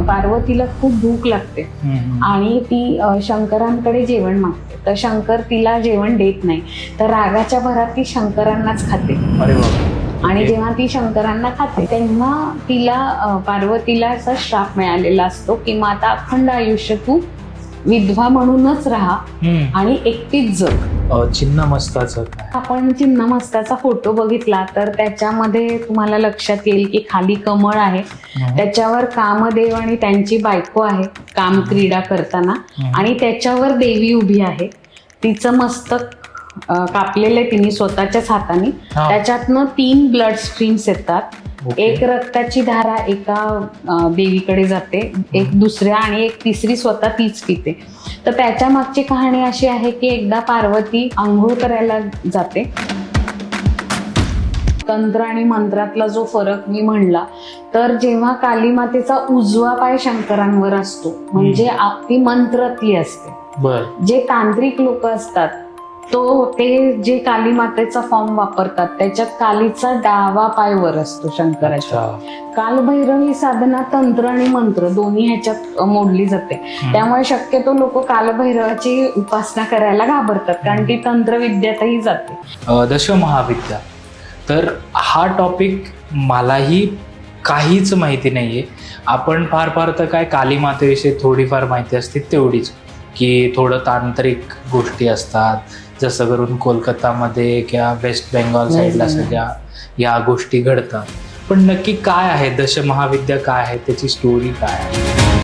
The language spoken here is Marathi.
पार्वतीला खूप भूक लागते. आणि ती शंकरांकडे जेवण मागते. तर शंकर तिला जेवण देत नाही. तर रागाच्या भरात ती शंकरांनाच खाते. आणि जेव्हा ती शंकरांना खाते तेव्हा तिला पार्वतीला असा श्राप मिळालेला असतो की मग आता अखंड आयुष्य तू विधवा म्हणूनच राहा आणि एकटीच जग. चिन्ह मस्ताचं आपण चिन्नमस्ताचा फोटो बघितला तर त्याच्यामध्ये तुम्हाला लक्षात येईल की खाली कमळ आहे. त्याच्यावर कामदेव आणि त्यांची बायको आहे काम क्रीडा करताना. आणि त्याच्यावर देवी उभी आहे. तिचं मस्तक कापलेलं आहे तिने स्वतःच्याच हाताने. त्याच्यातनं तीन ब्लड स्ट्रीम्स येतात. एक रक्ताची धारा एका देवीकडे जाते. एक दुसऱ्या आणि एक तिसरी स्वतः तीच पिते. तर त्याच्या मागची कहाणी अशी आहे की एकदा पार्वती आंघोळ करायला जाते. तंत्र आणि मंत्रातला जो फरक मी म्हणला तर जेव्हा कालीमातेचा उजवा पाय शंकरांवर असतो म्हणजे ती मंत्रातली असते. जे तांत्रिक लोक असतात तो ते जे काली मातेचा फॉर्म वापरतात त्याच्यात कालीचा डावा पाय वर असतो शंकराच्या. अच्छा. कालभैरव ही साधना तंत्र आणि मंत्र दोन्ही ह्याच्यात मोडली जाते. त्यामुळे शक्यतो लोक कालभैरवाची उपासना करायला घाबरतात कारण ती तंत्रविद्यातही जाते. अ, दशमहाविद्या तर हा टॉपिक मलाही काहीच माहिती नाही आहे आपण फार फार तर काय काली मातेविषयी थोडीफार माहिती असते तेवढीच. की थोडं तांत्रिक गोष्टी असतात. जसं करून कोलकातामध्ये किंवा वेस्ट बेंगॉल साईडला. सगळ्या या गोष्टी घडतात. पण नक्की काय आहे? दशमहाविद्या काय आहे? त्याची स्टोरी काय आहे?